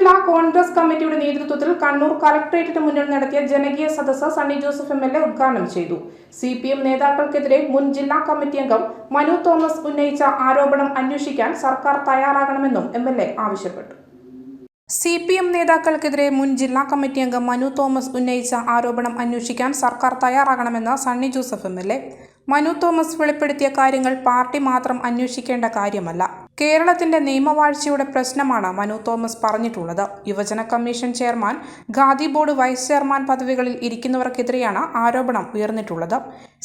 ജില്ലാ കോൺഗ്രസ് കമ്മിറ്റിയുടെ നേതൃത്വത്തിൽ കണ്ണൂർ കളക്ടറേറ്റിന് മുന്നിൽ നടത്തിയ ജനകീയ സദസ്സ് Sunny Joseph M L A ഉദ്ഘാടനം ചെയ്തു. സി പി എം നേതാക്കൾക്കെതിരെ മുൻ ജില്ലാ കമ്മിറ്റി അംഗം മനു തോമസ് ഉന്നയിച്ച ആരോപണം അന്വേഷിക്കാൻ സർക്കാർ തയ്യാറാകണമെന്നും എം എൽ എ ആവശ്യപ്പെട്ടു. സി പി എം നേതാക്കൾക്കെതിരെ മുൻ ജില്ലാ കമ്മിറ്റി അംഗം മനു തോമസ് ഉന്നയിച്ച ആരോപണം അന്വേഷിക്കാൻ സർക്കാർ തയ്യാറാകണമെന്ന് Sunny Joseph M L A. Manu Thomas വെളിപ്പെടുത്തിയ കാര്യങ്ങൾ പാർട്ടി മാത്രം അന്വേഷിക്കേണ്ട കാര്യമല്ല. കേരളത്തിന്റെ നിയമവാഴ്ചയുടെ പ്രശ്നമാണ് മനു തോമസ് പറഞ്ഞിട്ടുള്ളത്. യുവജന commission chairman Khadi board vice chairman പദവികളിൽ ഇരിക്കുന്നവർക്കെതിരെയാണ് ആരോപണം ഉയർന്നിട്ടുള്ളത്.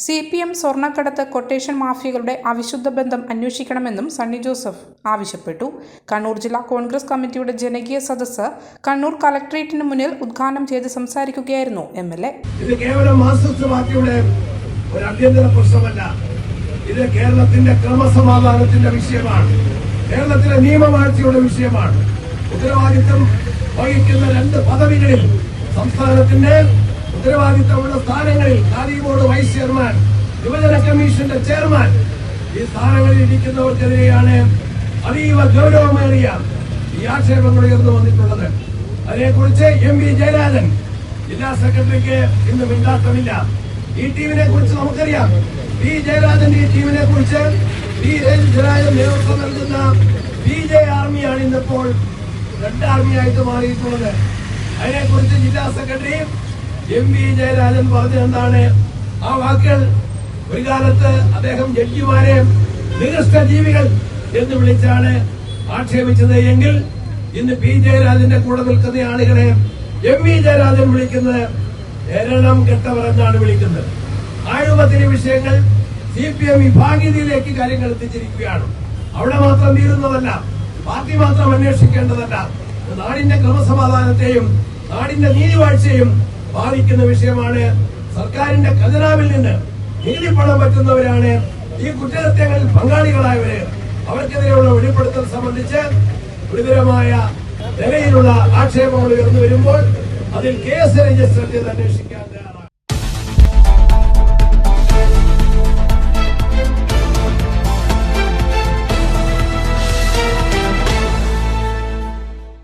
സി പി എം സ്വർണക്കടത്ത് കൊട്ടേഷൻ മാഫിയകളുടെ അവിശുദ്ധ ബന്ധം അന്വേഷിക്കണമെന്നും സണ്ണി ജോസഫ് ആവശ്യപ്പെട്ടു. കണ്ണൂർ ജില്ലാ കോൺഗ്രസ് കമ്മിറ്റിയുടെ ജനകീയ സദസ്സ് കണ്ണൂർ കലക്ട്രേറ്റിന് മുന്നിൽ ഉദ്ഘാടനം ചെയ്ത് സംസാരിക്കുകയായിരുന്നു എം എൽ എ. ഒരു പ്രശ്നമല്ല. ഇത് കേരളത്തിന്റെ ക്രമസമാധാനത്തിന്റെ വിഷയമാണ്. കേരളത്തിലെ നിയമവാഴ്ചയുടെ വിഷയമാണ്. ഉത്തരവാദിത്വം വഹിക്കുന്ന രണ്ട് പദവികളിൽ സംസ്ഥാനത്തിന്റെ ഉത്തരവാദിത്തമുള്ള സ്ഥാനങ്ങളിൽ കാലി ബോർഡ് വൈസ് ചെയർമാൻ യുവജന കമ്മീഷന്റെ ചെയർമാൻ ഈ സ്ഥാനങ്ങളിൽ ഇരിക്കുന്നവർക്കെതിരെയാണ് അതീവ ഗൗരവമേറിയ ഈ ആക്ഷേപങ്ങൾ ഉയർന്നു വന്നിട്ടുള്ളത്. അതിനെക്കുറിച്ച് എം വി ജയരാജൻ ജില്ലാ സെക്രട്ടറിക്ക് ഇന്ന് മിണ്ടാട്ടമില്ല ഈ ടീമിനെ കുറിച്ച് നമുക്കറിയാം. പി. ജയരാജന്റെ ഈ ടീമിനെ കുറിച്ച് പി. ജയരാജൻ നേതൃത്വം നൽകുന്ന പി. ജെ. ആർമിയാണ് ഇന്നിപ്പോൾ റെഡ് ആർമിയായിട്ട് മാറിയിട്ടുള്ളത്. അതിനെക്കുറിച്ച് ജില്ലാ സെക്രട്ടറി എം. വി. ജയരാജൻ പറഞ്ഞത് എന്താണ്? ആ വാക്കുകൾ ഒരു കാലത്ത് അദ്ദേഹം ജഡ്ജിമാരെ നികൃഷ്ട ജീവികൾ എന്ന് വിളിച്ചാണ് ആക്ഷേപിച്ചത്. എങ്കിൽ ഇന്ന് പി. ജയരാജന്റെ കൂടെ നിൽക്കുന്ന ആളുകളെ എം. വി. ജയരാജൻ വിളിക്കുന്നത് എരണം കെട്ടവർ എന്നാണ് വിളിക്കുന്നത്. ആഴുപത്തിന് വിഷയങ്ങൾ സി പി എം വിഭാഗീയതയിലേക്ക് കാര്യങ്ങൾ എത്തിച്ചിരിക്കുകയാണ്. അവിടെ മാത്രം തീരുന്നതല്ല പാർട്ടി മാത്രം അന്വേഷിക്കേണ്ടതല്ല. നാടിന്റെ ക്രമസമാധാനത്തെയും നാടിന്റെ നീതിവാഴ്ചയും ബാധിക്കുന്ന വിഷയമാണ്. സർക്കാരിന്റെ ഖജനാവിൽ നിന്ന് നീതി പണം പറ്റുന്നവരാണ്. ഈ കുറ്റകൃത്യങ്ങളിൽ പങ്കാളികളായവര് അവർക്കെതിരെയുള്ള വെളിപ്പെടുത്തൽ സംബന്ധിച്ച് ഗുരുതരമായ നിലയിലുള്ള ആക്ഷേപങ്ങൾ ഉയർന്നു വരുമ്പോൾ അതിൽ കേസ് രജിസ്റ്റർ ചെയ്ത് അന്വേഷിക്കാൻ